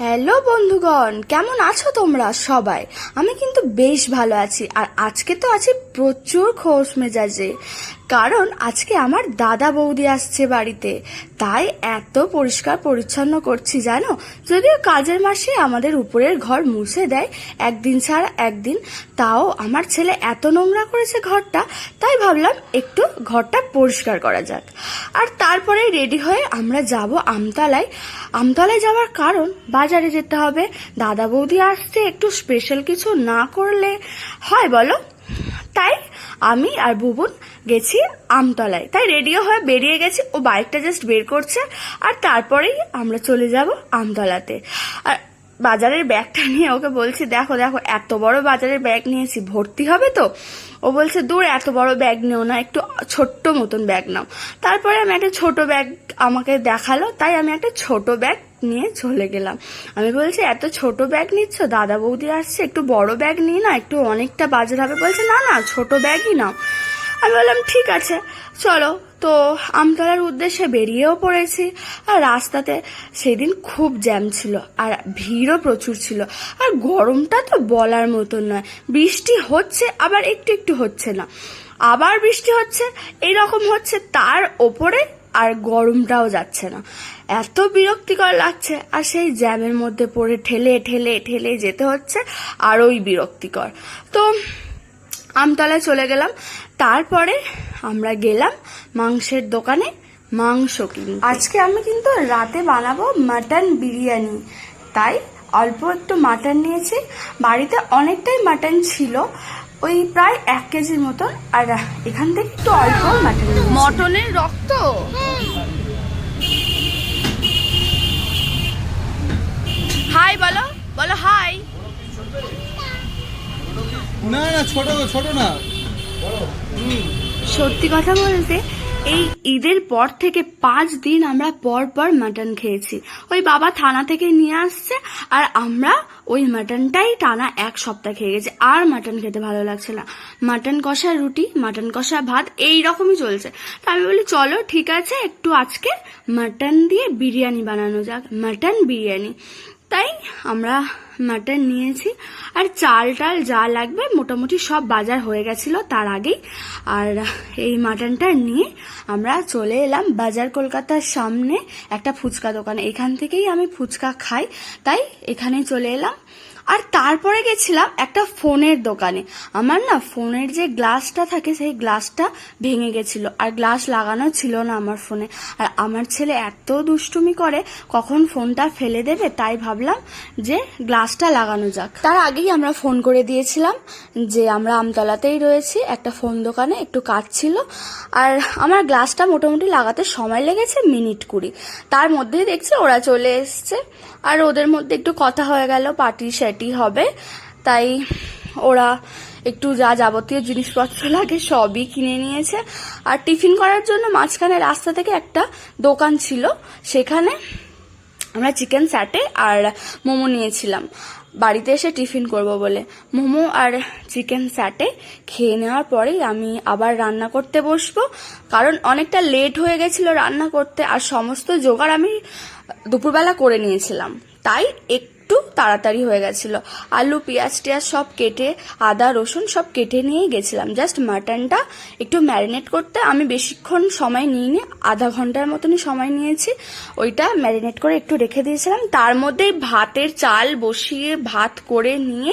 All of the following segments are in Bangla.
হ্যালো বন্ধুগণ, কেমন আছো তোমরা সবাই? আমি কিন্তু বেশ ভালো আছি, আর আজকে তো আছি প্রচুর খোশ মেজাজে। কারণ আজকে আমার দাদা বৌদি আসছে বাড়িতে, তাই এত পরিষ্কার পরিচ্ছন্ন করছি, জানো? যদিও কাজের মাসে আমাদের উপরের ঘর মুছে দেয়, একদিন ছাড়া একদিন, তাও আমার ছেলে এত নোংরা করেছে ঘরটা, তাই ভাবলাম একটু ঘরটা পরিষ্কার করা যাক। আর তারপরে রেডি হয়ে আমরা যাব আমতলায়। আমতলায় যাওয়ার কারণ বাজারে যেতে হবে। দাদা বৌদি আসছে, একটু স্পেশাল কিছু না করলে হয় বলো? তাই আমি আর বুবুন গেছি আমতলায়। তাই রেডিও হয়ে বেরিয়ে গেছি। ও বাইকটা জাস্ট বের করছে আর তারপরেই আমরা চলে যাব আমতলাতে। আর বাজারের ব্যাগটা নিয়ে ওকে বলছি, দেখো দেখো, এত বড় বাজারের ব্যাগ নিয়েছি, ভর্তি হবে তো? ও বলছে, দূর, এত বড় ব্যাগ নেও না, একটু ছোট্ট মতন ব্যাগ নাও। তারপরে আমি একটা ছোট ব্যাগ আমাকে দেখাল, তাই আমি একটা ছোট ব্যাগ নিয়ে চলে গেলাম। আমি বলছি, এত ছোট ব্যাগ নিচ্ছ, দাদা বৌদি আসছে, একটু বড় ব্যাগ নিই না, একটু অনেকটা বাজার হবে। বলছে, না না, ছোট ব্যাগই নাও। আমি বললাম, ঠিক আছে, চলো। তো আমতলার উদ্দেশ্যে বেরিয়েও পড়েছি। আর রাস্তাতে সেদিন খুব জ্যাম ছিল আর ভিড়ও প্রচুর ছিল। আর গরমটা তো বলার মতন নয়। বৃষ্টি হচ্ছে, আবার একটু একটু হচ্ছে না। আবার বৃষ্টি হচ্ছে এইরকম হচ্ছে, তার ওপরে আর গরমটাও যাচ্ছে না। এত বিরক্তিকর লাগছে, আর সেই জ্যামের মধ্যে পড়ে ঠেলে ঠেলে ঠেলে যেতে হচ্ছে, আরোই বিরক্তিকর। তো আমতলায় চলে গেলাম। তারপরে আমরা গেলাম মাংসের দোকানে মাংস কিনতে। আজকে আমি কিন্তু রাতে বানাবো মাটন বিরিয়ানি। তাই অল্প একটু মাটন নিয়েছি। বাড়িতে অনেকটাই মাটন ছিল ওই প্রায় এক কেজির মতন আর এখান থেকে একটু অল্প মাটন মটনের রক্ত? হাই বলো বলো হাই। না না ছোট ছোট না। সত্যি কথা বলতে, এই ঈদের পর থেকে পাঁচ দিন আমরা পর পর মাটন খেয়েছি। ওই বাবা থানা থেকে নিয়ে আসছে, আর আমরা ওই মাটনটাই টানা এক সপ্তাহ খেয়ে গেছি। আর মাটন খেতে ভালো লাগছে না। মাটন কষা রুটি, মাটন কষা ভাত, এই রকমই চলছে। তা আমি বলি, চলো, ঠিক আছে, একটু আজকে মাটন দিয়ে বিরিয়ানি বানানো যাক, মাটন বিরিয়ানি। তাই আমরা মাটন নিয়েছি। আর চাল টাল যা লাগবে মোটামুটি সব বাজার হয়ে গেছিল তার আগেই। আর এই মাটনটা নিয়ে আমরা চলে এলাম বাজার কলকাতার সামনে একটা ফুচকা দোকান। এখান থেকেই আমি ফুচকা খাই, তাই এখানে চলে এলাম। আর তারপরে গেছিলাম একটা ফোনের দোকানে। আমার না ফোনের যে গ্লাসটা থাকে, সেই গ্লাসটা ভেঙে গেছিল। আর গ্লাস লাগানো ছিল না আমার ফোনে। আর আমার ছেলে এত দুষ্টুমি করে, কখন ফোনটা ফেলে দেবে তাই ভাবলাম যে গ্লাসটা লাগানো যাক। তার আগেই আমরা ফোন করে দিয়েছিলাম যে আমরা আমতলাতেই রয়েছি, একটা ফোন দোকানে, একটু কাজ ছিল। আর আমার গ্লাসটা মোটামুটি লাগাতে সময় লেগেছে মিনিট কুড়ি। তার মধ্যেই দেখছি ওরা চলে এসছে। আর ওদের মধ্যে একটু কথা হয়ে গেল, পার্টি সেটি হবে। তাই ওরা একটু যা যাবতীয় জিনিসপত্র লাগে সবই কিনে নিয়েছে। আর টিফিন করার জন্য মাঝখানে রাস্তা থেকে একটা দোকান ছিল। সেখানে আমরা চিকেন স্যাটে আর মোমো নিয়েছিলাম। বাড়িতে এসে টিফিন করব বলে। মোমো আর চিকেন স্যাটে খেয়ে নেওয়ার পরেই আমি আবার রান্না করতে বসবো। কারণ অনেকটা লেট হয়ে গেছিল রান্না করতে, আর সমস্ত জোগাড় আমি দুপুরবেলা করে নিয়েছিলাম। তাই একটু তাড়াতাড়ি হয়ে গেছিল। আলু, পেঁয়াজ টেয়াজ সব কেটে, আদা, রসুন সব কেটে নিয়ে গেছিলাম। জাস্ট মাটনটা একটু ম্যারিনেট করতে আমি বেশিক্ষণ সময় নিইনি, আধা ঘণ্টার মতনই সময় নিয়েছি। ওইটা ম্যারিনেট করে একটু রেখে দিয়েছিলাম। তার মধ্যেই ভাতের চাল বসিয়ে, ভাত করে নিয়ে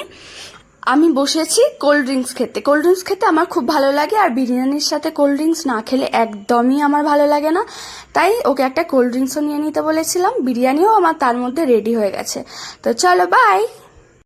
আমি বসেছি কোল্ড ড্রিঙ্কস খেতে। কোল্ড ড্রিঙ্কস খেতে আমার খুব ভালো লাগে আর বিরিয়ানির সাথে কোল্ড ড্রিঙ্কস না খেলে একদমই আমার ভালো লাগে না। তাই ওকে একটা কোল্ড ড্রিঙ্কসও নিয়ে নিতে বলেছিলাম। বিরিয়ানিও আমার তার মধ্যে রেডি হয়ে গেছে। তো চলো বাই